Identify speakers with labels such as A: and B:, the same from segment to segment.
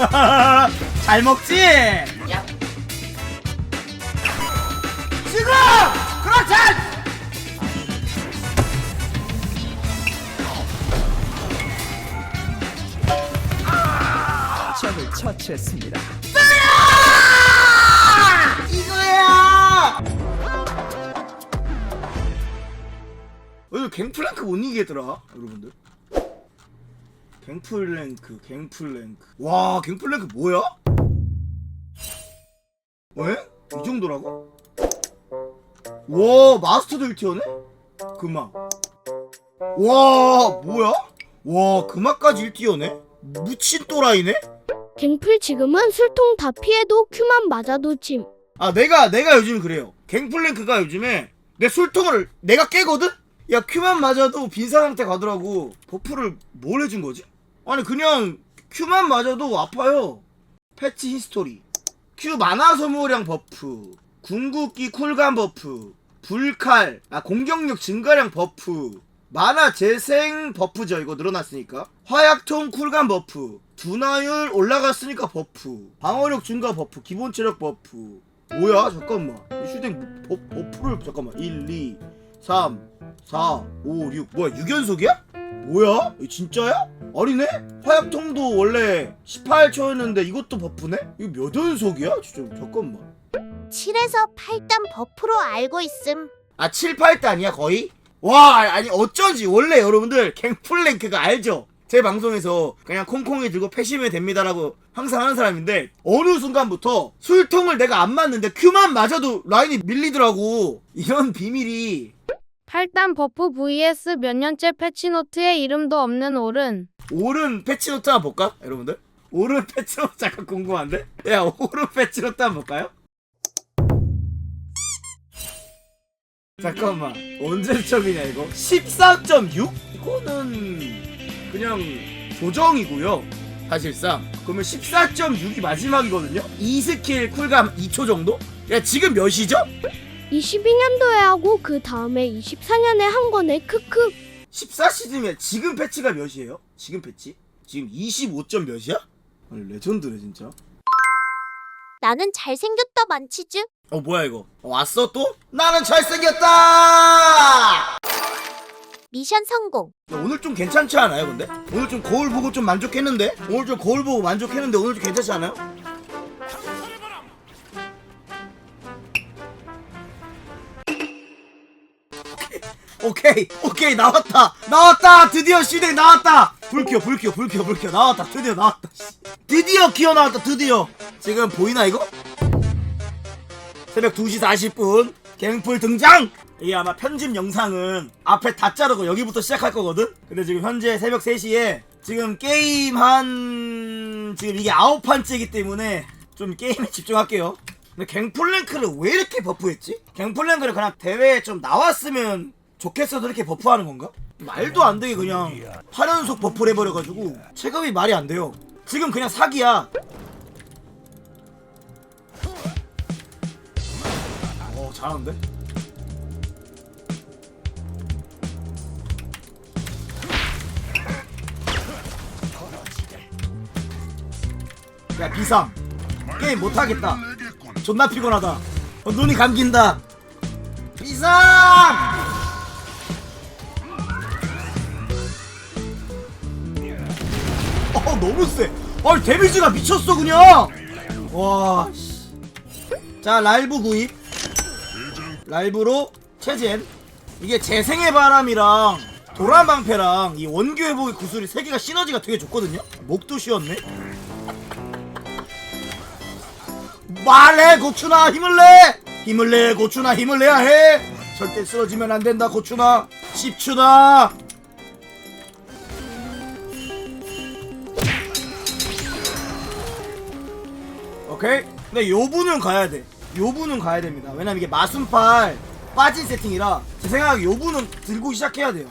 A: 잘 먹지?
B: 야.
A: 지금! 그렇지!
C: 적을 처치했습니다.
A: 이거야! 오늘 갱플랭크 못 이기겠더라, 여러분들. 갱플랭크, 갱플랭크. 와, 갱플랭크 뭐야? 왜? 이 정도라고? 와, 마스터도 1티어네? 금막. 와, 뭐야? 와, 금막까지 1티어네? 무친 또라이네?
D: 갱플 지금은 술통 다 피해도 큐만 맞아도 침.
A: 아 내가 내가 요즘 그래요 갱플랭크가 요즘에 내 술통을 내가 깨거든? 야 큐만 맞아도 빈사 상태 가더라고 버프를 뭘 해준 거지? 아니 그냥 큐만 맞아도 아파요. 패치 히스토리. 큐 만화 소모량 버프. 궁극기 쿨감 버프. 불칼. 아 공격력 증가량 버프. 만화 재생 버프죠 이거 늘어났으니까. 화약통 쿨감 버프. 분화율 올라갔으니까 버프. 방어력 증가 버프. 기본 체력 버프. 뭐야? 잠깐만. 이 슈댕 버, 버프를 잠깐만. 1 2 3 4 5 6 뭐야 6연속이야? 뭐야? 이 진짜야? 아니네? 화약통도 원래 18초였는데 이것도 버프네? 이거 몇 연속이야? 진짜 잠깐만
E: 7에서 8단 버프로 알고 있음.
A: 아 7, 8단이야 거의? 와 아니 어쩐지 원래 여러분들 갱플랭크가 알죠? 제 방송에서 그냥 콩콩이 들고 패시면 됩니다라고 항상 하는 사람인데 어느 순간부터 술통을 내가 안 맞는데 큐만 맞아도 라인이 밀리더라고 이런 비밀이
F: 8단 버프 vs 몇 년째 패치노트에 이름도 없는 올은
A: 오른 패치노트 한번 볼까? 여러분들? 오른 패치노트 잠깐 궁금한데? 야 오른 패치노트 한번 볼까요? 잠깐만 언제적이냐 이거? 14.6? 이거는 그냥 조정이고요 사실상 그러면 14.6이 마지막이거든요? 2스킬 쿨감 2초 정도? 야 지금 몇이죠?
D: 22년도에 하고 그 다음에 24년에 한 거네. 크크.
A: 14시즌이면 지금 패치가 몇이에요? 지금 패치? 지금 25점 몇이야? 아니 레전드네 진짜
E: 나는 잘생겼다 만치즈.
A: 어 뭐야 이거 어, 왔어 또? 나는 잘생겼다!
E: 미션 성공.
A: 야, 오늘 좀 괜찮지 않아요 근데? 오늘 좀 거울 보고 좀 만족했는데? 오늘 좀 거울 보고 만족했는데 오늘 좀 괜찮지 않아요? 오케이 오케이 나왔다 나왔다 드디어 시댁 나왔다 불 켜 불 켜 불 켜 불 켜 나왔다 드디어 나왔다 씨. 드디어 기어 나왔다 드디어 지금 보이나 이거? 새벽 2시 40분 갱플 등장! 이게 아마 편집 영상은 앞에 다 자르고 여기부터 시작할 거거든? 근데 지금 현재 새벽 3시에 지금 게임 한... 지금 이게 9판째이기 때문에 좀 게임에 집중할게요 근데 갱플랭크를 왜 이렇게 버프했지? 갱플랭크를 그냥 대회에 좀 나왔으면 좋겠어도 이렇게 버프하는 건가? 말도 안 되게 그냥 8연속 버프를 해버려가지고 체감이 말이 안 돼요. 지금 그냥 사기야. 어 잘하는데? 야 비상. 게임 못하겠다. 존나 피곤하다. 어, 눈이 감긴다. 비상 너무 세. 아, 데미지가 미쳤어 그냥. 와. 씨. 자 라이브 구입. 라이브로 체젠. 이게 재생의 바람이랑 도란방패랑 이 원교 회복의 구슬이 세 개가 시너지가 되게 좋거든요? 목도 쉬었네. 말해 고추나. 힘을 내. 힘을 내 고추나. 힘을 내야 해. 절대 쓰러지면 안 된다 고추나. 10추다 오케이? 근데 요분은 가야 돼. 요분은 가야 됩니다. 왜냐면 이게 마순팔 빠진 세팅이라 제 생각에 요분은 들고 시작해야 돼요.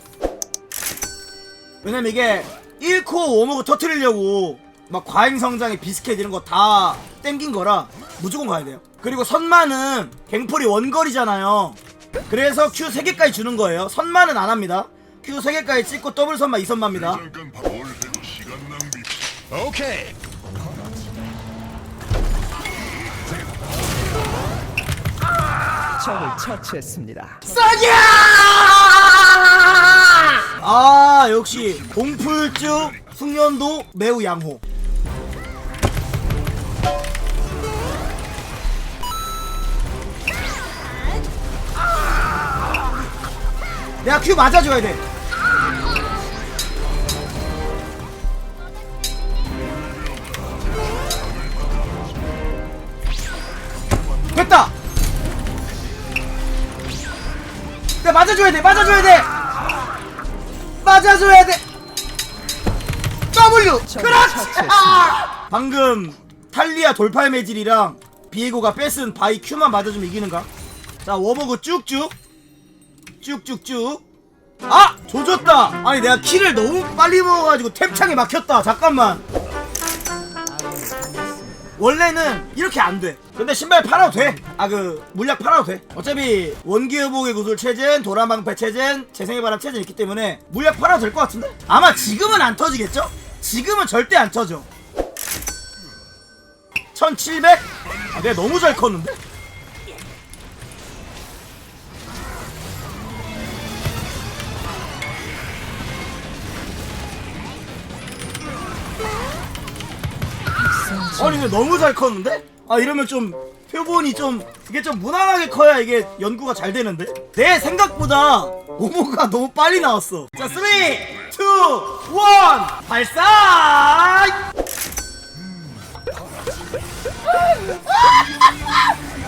A: 왜냐면 이게 1코어 워머그 터트리려고 막 과잉성장에 비스켓 이런 거 다 땡긴 거라 무조건 가야 돼요. 그리고 선만은 갱플이 원거리잖아요. 그래서 Q 3개까지 주는 거예요. 선만은 안 합니다. Q 3개까지 찍고 더블 선만 2선만입니다.
G: 잠깐 뭘 해도 시간 낭비. 오케이.
C: 적을 처치했습니다.
A: 싸냐! 아 역시 공풀주 숙련도 매우 양호. 내가 큐 맞아줘야 돼. 맞아줘야 돼. 맞아줘야 돼. 맞아줘야 돼. W. 그렇지. 아! 방금 탈리아 돌팔 매질이랑 비에고가 뺏은 바이 큐만 맞아주면 이기는가? 자 워머그 쭉쭉 쭉쭉쭉 아! 조졌다 아니 내가 키를 너무 빨리 먹어가지고 탭창에 막혔다 잠깐만 원래는 이렇게 안돼 근데 신발 팔아도 돼 아 그 물약 팔아도 돼 어차피 원기회복의 구슬 체젠 도란방패 체젠 재생의 바람 체젠 있기 때문에 물약 팔아도 될 것 같은데 아마 지금은 안 터지겠죠? 지금은 절대 안 터져 1700? 아 내가 너무 잘 컸는데? 아니 근데 너무 잘 컸는데? 아 이러면 좀 표본이 좀 이게 좀 무난하게 커야 이게 연구가 잘 되는데? 내 생각보다 오모가 너무 빨리 나왔어. 자 3, 2, 1 발사!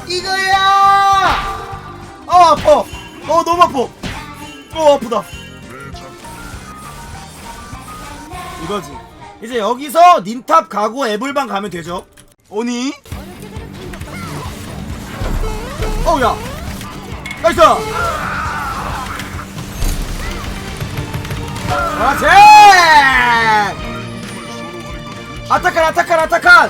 A: 이거야! 어 아파. 어 너무 아파. 어 아프다. 이거지. 이제 여기서 닌탑 가고 애블방 가면 되죠. 오니 어우야. 나이스! 그렇지! 아타칸 아타칸 아타칸!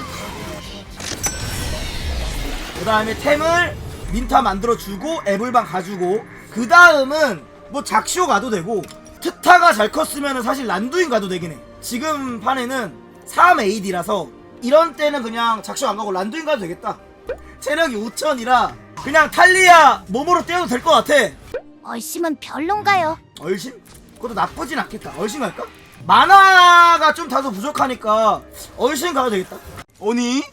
A: 그 다음에 템을 민타 만들어주고 애블방 가주고 그 다음은 뭐 작쇼 가도 되고 트타가 잘 컸으면 사실 란두인 가도 되긴 해. 지금 판에는 3AD라서 이런 때는 그냥 작쇼 안 가고 란두인 가도 되겠다. 체력이 5000이라 그냥 탈리아 몸으로 떼어도 될 것 같아
E: 얼씨면 별론가요?
A: 얼신? 그것도 나쁘진 않겠다 얼신 갈까? 만화가 좀 다소 부족하니까 얼신 가도 되겠다 오니?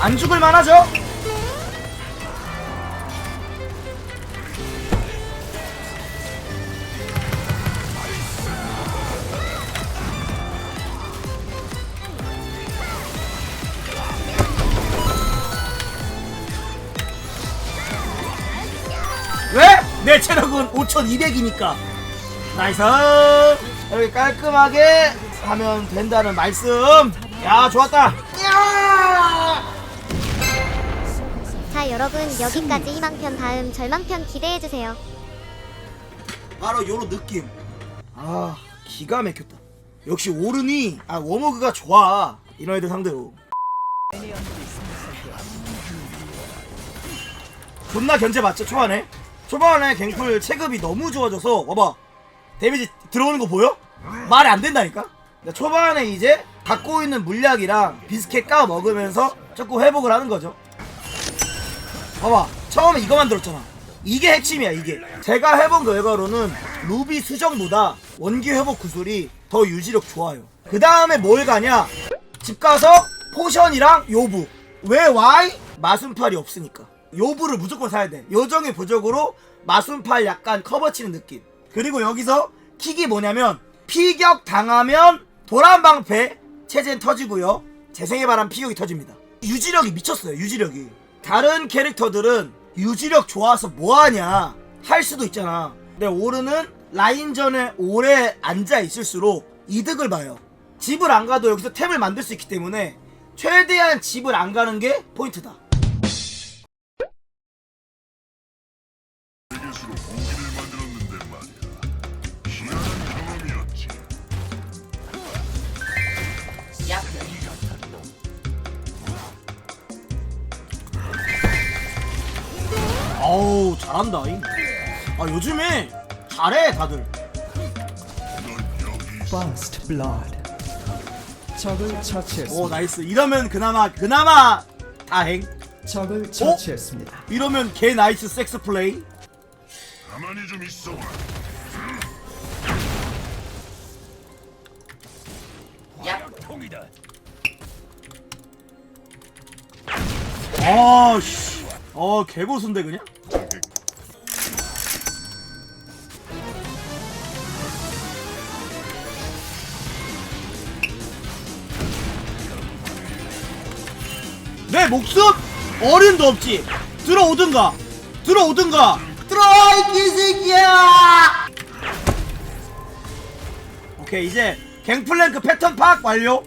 A: 안 죽을 만하죠? 내 체력은 5200이니까. 나이스. 이렇게 깔끔하게 하면 된다는 말씀. 야 좋았다. 야!
B: 자 여러분 여기까지 희망편 다음 절망편 기대해주세요.
A: 바로 요런 느낌. 아 기가 막혔다. 역시 오른이 아 워머그가 좋아. 이런 애들 상대로. 존나 견제 맞죠? 초반에 초반에 갱플 체급이 너무 좋아져서 봐봐. 데미지 들어오는 거 보여? 말이 안 된다니까? 초반에 이제 갖고 있는 물약이랑 비스켓 까워 먹으면서 조금 회복을 하는 거죠. 봐봐. 처음에 이거 만들었잖아. 이게 핵심이야 이게. 제가 해본 결과로는 루비 수정보다 원기 회복 구슬이 더 유지력 좋아요. 그 다음에 뭘 가냐? 집 가서 포션이랑 요부. 왜 Y? 마순팔이 없으니까 요부를 무조건 사야 돼. 요정의 부적으로 마순팔 약간 커버치는 느낌. 그리고 여기서 킥이 뭐냐면 피격 당하면 도란방패 체젠 터지고요. 재생의 바람 피격이 터집니다. 유지력이 미쳤어요 유지력이. 다른 캐릭터들은 유지력 좋아서 뭐하냐 할 수도 있잖아. 근데 오르는 라인전에 오래 앉아 있을수록 이득을 봐요. 집을 안 가도 여기서 템을 만들 수 있기 때문에 최대한 집을 안 가는 게 포인트다 잘한다 잉. 아 요즘에 잘해 다들
C: First blood. 적을
A: 오
C: 처치했습니다.
A: 나이스 이러면 그나마 그나마 다행
C: 적을 처치했습니다.
A: 이러면 개 나이스 섹스 플레이
G: 가만히 좀 있어.
A: 아씨 어 개고수인데 그냥 내 목숨? 어린도 없지. 들어오든가. 들어오든가. 들어와 이 개새끼야! 오케이 이제 갱플랭크 패턴 파악 완료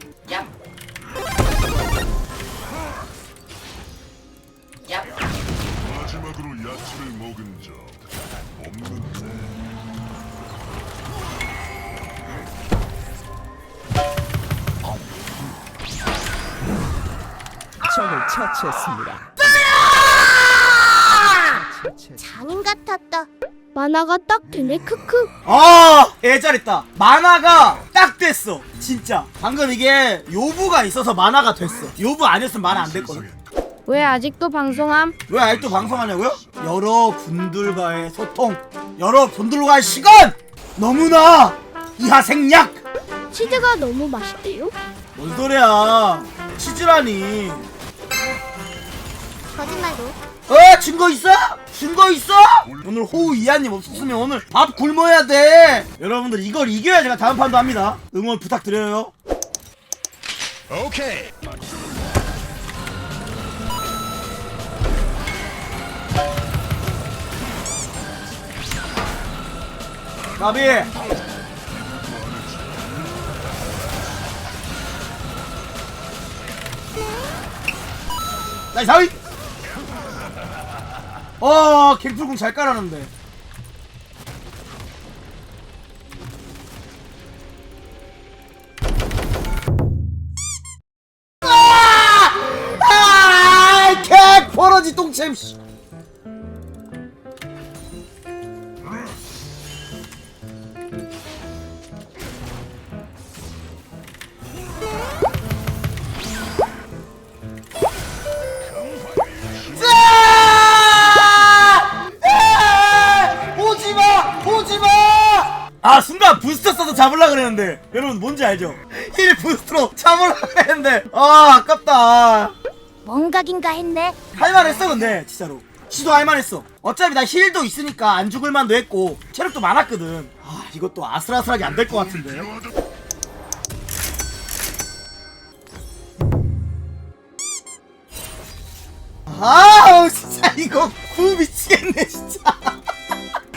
C: 처치했습니다. 처치했습니다.
E: 장 같았다.
D: 만화가 딱 되네 크크.
A: 아, 애 잘했다. 만화가 딱 됐어. 진짜. 방금 이게 요부가 있어서 만화가 됐어. 요부 아니었으면 만화 안 됐거든.
F: 왜 아직도 방송함?
A: 왜 아직도 방송하냐고요? 여러분들과의 소통, 여러분들과의 시간! 너무나 이하생략!
D: 치즈가 너무 맛있대요.
A: 뭔 소리야. 치즈라니.
B: 거짓말도
A: 어, 증거 있어? 증거 있어? 오늘 호우 이하님 없었으면 오늘 밥 굶어야 돼. 여러분들 이걸 이겨야 제가 다음 판도 합니다. 응원 부탁드려요.
G: 오케이.
A: 나비. 나이스 하이. 어, 갱플궁 잘 깔아놨는데. 아! 아! 개 버러지 똥챔 씨. 잡으려 그랬는데 여러분 뭔지 알죠? 힐 부스트로 잡으려 그랬는데 아 아깝다.
E: 뭔가긴가 했네.
A: 할만했어 근데 진짜로. 시도 할만했어. 어차피 나 힐도 있으니까 안 죽을 만도 했고 체력도 많았거든. 아 이것도 아슬아슬하게 안 될 것 같은데. 아우 진짜 이거 구 미치겠네 진짜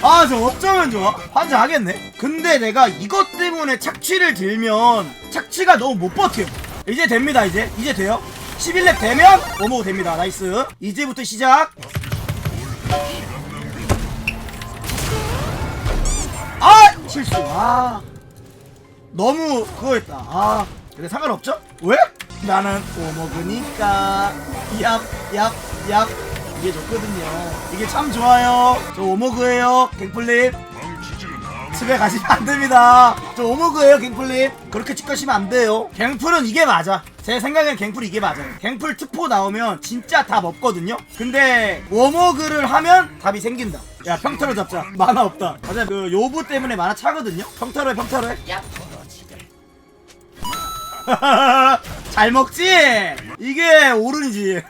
A: 아저 어쩌면 좋아? 환장하겠네. 근데 내가 이것 때문에 착취를 들면 착취가 너무 못 버텨. 이제 됩니다 이제. 이제 돼요. 11렙 되면 오모 됩니다. 나이스. 이제부터 시작. 아 실수. 아 너무 그거였다. 아 근데 상관없죠? 왜? 나는 오먹으니까. 얍얍얍 이게 좋거든요 이게 참 좋아요 저 오먹으예요 갱플립 집에 가시면 안 됩니다. 저 오모그예요, 갱플님. 그렇게 집 가시면 안 돼요. 갱플은 이게 맞아. 제 생각엔 갱플 이게 맞아요. 갱플 특포 나오면 진짜 답 없거든요. 근데 워머그를 하면 답이 생긴다. 야 평타로 잡자. 만화 없다. 맞아 그 요부 때문에 만화 차거든요. 평타로 해, 평타로 해. 잘 먹지? 이게 오른이지.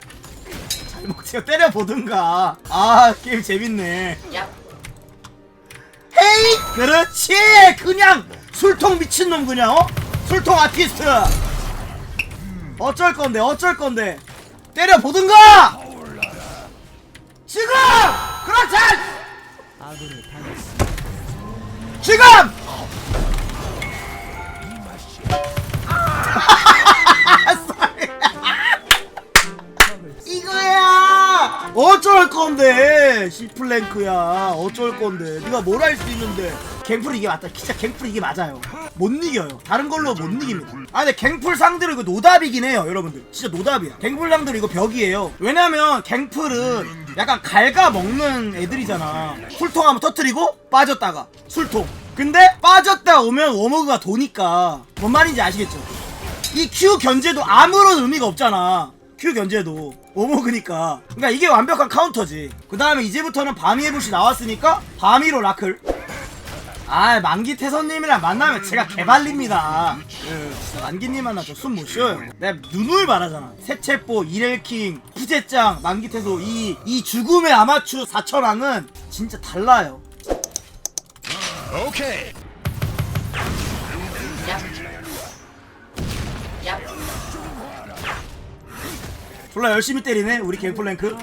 A: 잘 먹지. 때려 보든가. 아 게임 재밌네. 헤이 그렇지 그냥 술통 미친놈 그냥 어? 술통 아티스트 어쩔 건데 어쩔 건데 때려 보든가 지금 그렇지. 지금 건데 시플랭크야. 어쩔 건데. 네가 뭘 할 수 있는데. 갱플 이게 맞다. 진짜 갱플 이게 맞아요. 못 이겨요. 다른 걸로 못 이깁니다. 아 근데 갱플 상대로 이거 노답이긴 해요 여러분들. 진짜 노답이야. 갱플 상대로 이거 벽이에요. 왜냐면 갱플은 약간 갉아먹는 애들이잖아. 술통 한번 터트리고 빠졌다가 술통. 근데 빠졌다 오면 워머그가 도니까. 뭔 말인지 아시겠죠? 이 Q 견제도 아무런 의미가 없잖아. Q 견제도 오모그니까. 그러니까 이게 완벽한 카운터지. 그 다음에 이제부터는 바미 해부시 나왔으니까 바미로 라클. 아 만기 태선님이랑 만나면 제가 개발립니다. 예, 진짜 만기님 만나 저숨 못 쉬어요. 내가 누누이 말하잖아. 세체뽀 이렐킹 부제짱 만기 태소 이, 이 죽음의 아마추어 4천왕은 진짜 달라요 졸라 열심히 때리네 우리 갱플랭크.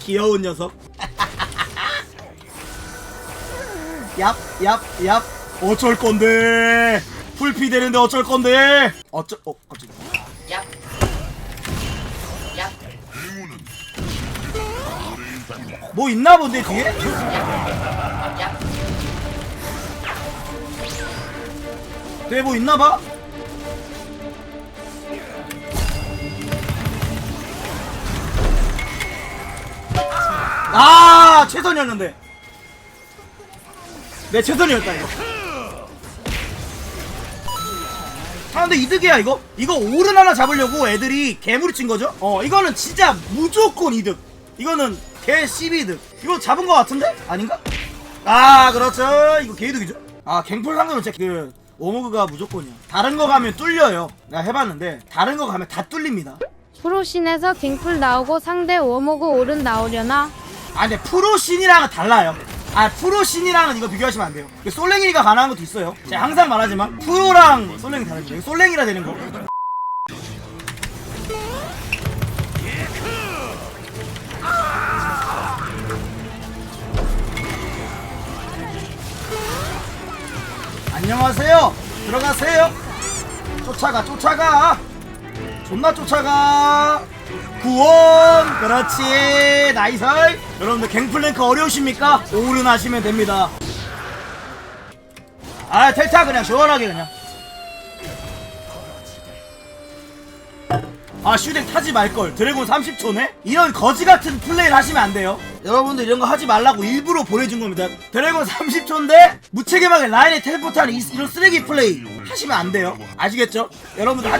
A: 귀여운 녀석. 얍얍얍. 어쩔 건데? 풀피 되는데 어쩔 건데? 어쩔 어 갑자기. 뭐 있나 본데 뒤에? 뒤에 뭐 있나 봐? 아 최선이었는데. 내 최선이었다 이거. 아 근데 이득이야 이거? 이거 오른 하나 잡으려고 애들이 개무리 친 거죠? 어 이거는 진짜 무조건 이득. 이거는 개 씹이득. 이거 잡은 거 같은데? 아닌가? 아 그렇죠. 이거 개이득이죠. 아 갱플 상대는 진짜 그 오모그가 무조건이야. 다른 거 가면 뚫려요. 내가 해봤는데 다른 거 가면 다 뚫립니다.
F: 프로신에서 갱플 나오고 상대 워모그 오른 나오려나?
A: 아 근데 프로신이랑은 달라요. 아 프로신이랑은 이거 비교하시면 안 돼요. 그 솔랭이가 가능한 것도 있어요. 제가 항상 말하지만 프로랑 솔랭이 이거 솔랭이라 되는 거. 안녕하세요. 들어가세요. 쫓아가 쫓아가 존나 쫓아가. 구원. 그렇지. 나이스 여러분들 갱플랭크 어려우십니까? 오른 하시면 됩니다. 아 텔타 그냥 시원하게 그냥. 아 슈렉 타지 말걸. 드래곤 30초네? 이런 거지같은 플레이를 하시면 안 돼요. 여러분들 이런 거 하지 말라고 일부러 보내준 겁니다. 드래곤 30초인데 무책임하게 라인에 텔포트하는 이- 이런 쓰레기 플레이 하시면 안 돼요. 아시겠죠? 여러분들 하...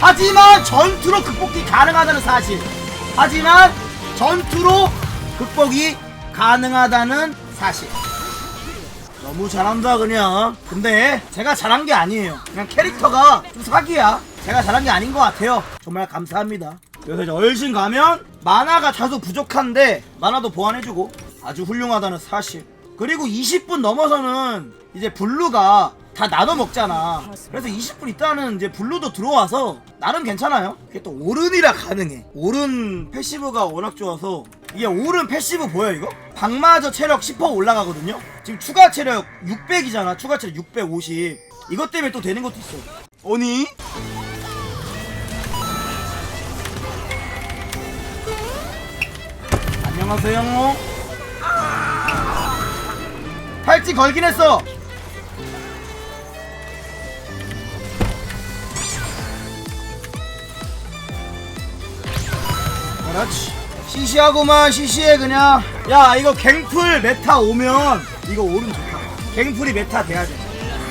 A: 하지만 전투로 극복이 가능하다는 사실. 하지만 전투로 극복이 가능하다는 사실. 너무 잘한다 그냥. 근데 제가 잘한 게 아니에요. 그냥 캐릭터가 좀 사기야. 제가 잘한 게 아닌 것 같아요. 정말 감사합니다. 그래서 이제 얼씬 가면 만화가 다소 부족한데 만화도 보완해주고 아주 훌륭하다는 사실. 그리고 20분 넘어서는 이제 블루가 다 나눠 먹잖아. 그래서 20분 있다는 이제 블루도 들어와서 나름 괜찮아요. 이게 또 오른이라 가능해. 오른 패시브가 워낙 좋아서 이게 오른 패시브 보여 이거? 방마저 체력 10% 올라가거든요. 지금 추가 체력 600이잖아. 추가 체력 650. 이것 때문에 또 되는 것도 있어. 아니? 안녕하세요. 팔찌 걸긴 했어. 그렇지. 시시하고만 시시해 그냥. 야 이거 갱플 메타 오면 이거 오른 좋다. 갱플이 메타 돼야 돼.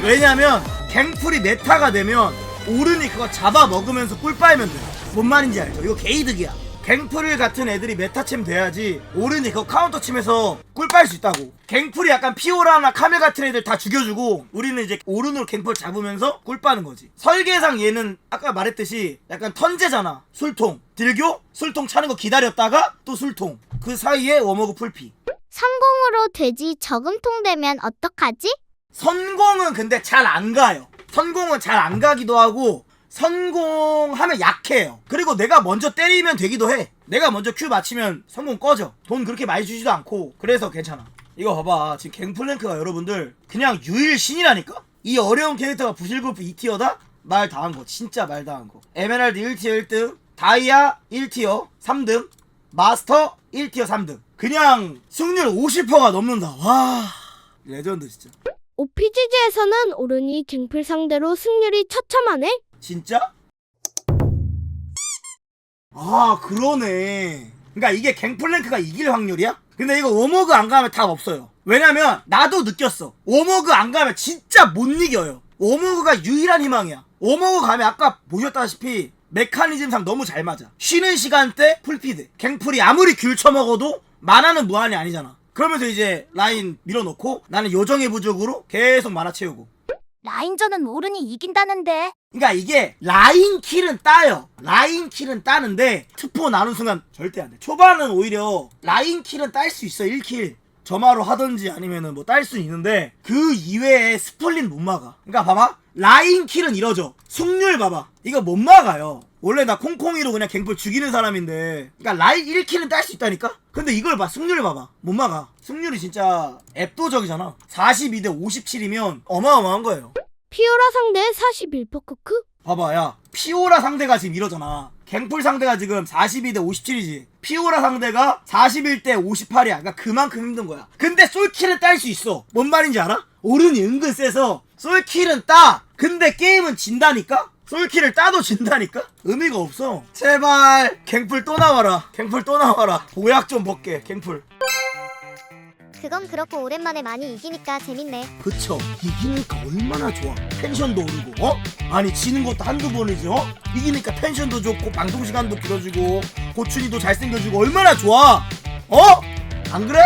A: 왜냐면 갱플이 메타가 되면 오른이 그거 잡아 먹으면서 꿀 빨면 돼. 뭔 말인지 알죠? 이거 게이득이야. 갱플 같은 애들이 메타챔 돼야지 오른이 그거 카운터 치면서 꿀 빨 수 있다고. 갱플이 약간 피오라나 카멜 같은 애들 다 죽여주고 우리는 이제 오른으로 갱플 잡으면서 꿀 빠는 거지. 설계상 얘는 아까 말했듯이 약간 턴제잖아. 술통. 딜교? 술통 차는 거 기다렸다가 또 술통. 그 사이에 워머그 풀피.
B: 성공으로 돼지 저금통 되면 어떡하지?
A: 선공은 근데 잘 안 가요. 선공은 잘 안 가기도 하고 선공하면 약해요. 그리고 내가 먼저 때리면 되기도 해. 내가 먼저 큐 맞히면 성공 꺼져. 돈 그렇게 많이 주지도 않고 그래서 괜찮아. 이거 봐봐. 지금 갱플랭크가 여러분들 그냥 유일 신이라니까? 이 어려운 캐릭터가 부실골프 2티어다? 말 다 한 거. 진짜 말 다 한 거. 에메랄드 1티어 1등, 다이아 1티어 3등, 마스터 1티어 3등. 그냥 승률 50%가 넘는다. 와. 레전드 진짜.
D: OPGG에서는 오른이 갱플 상대로 승률이 처참하네.
A: 진짜? 아 그러네. 그러니까 이게 갱플랭크가 이길 확률이야? 근데 이거 워머그 안 가면 답 없어요. 왜냐면 나도 느꼈어. 워머그 안 가면 진짜 못 이겨요. 워머그가 유일한 희망이야. 워머그 가면 아까 보셨다시피 메커니즘상 너무 잘 맞아. 쉬는 시간대 풀피드. 갱플이 아무리 귤 처먹어도 만화는 무한이 아니잖아. 그러면서 이제 라인 밀어놓고 나는 요정의 부족으로 계속 만화 채우고
E: 라인전은 오른이 이긴다는데.
A: 그러니까 이게 라인 킬은 따요. 라인 킬은 따는데 투포 나눈 순간 절대 안 돼. 초반은 오히려 라인 킬은 딸 수 있어. 1킬. 점화로 하든지 아니면은 뭐 딸 수 있는데 그 이외에 스플린 못 막아. 그러니까 봐봐. 라인 킬은 이러죠. 승률 봐봐. 이거 못 막아요. 원래 나 콩콩이로 그냥 갱플 죽이는 사람인데 그러니까 라인 1킬은 딸 수 있다니까? 근데 이걸 봐. 승률 봐봐. 못 막아. 승률이 진짜 압도적이잖아. 42대 57이면 어마어마한 거예요.
D: 피오라 상대 41% 크크.
A: 봐봐 야 피오라 상대가 지금 이러잖아 갱플 상대가 지금 42대 57이지 피오라 상대가 41대 58이야 그러니까 그만큼 힘든 거야 근데 솔킬은 딸 수 있어 뭔 말인지 알아? 오른이 은근 세서 솔킬은 따 근데 게임은 진다니까? 솔킬을 따도 진다니까? 의미가 없어 제발 갱플 또 나와라 갱플 또 나와라 보약 좀 벗게 갱플
B: 그건 그렇고 오랜만에 많이 이기니까 재밌네.
A: 그쵸 이기니까 얼마나 좋아 텐션도 오르고 어? 아니 지는 것도 한두 번이지 어? 이기니까 텐션도 좋고 방송 시간도 길어지고 고춘이도 잘생겨지고 얼마나 좋아 어? 안 그래?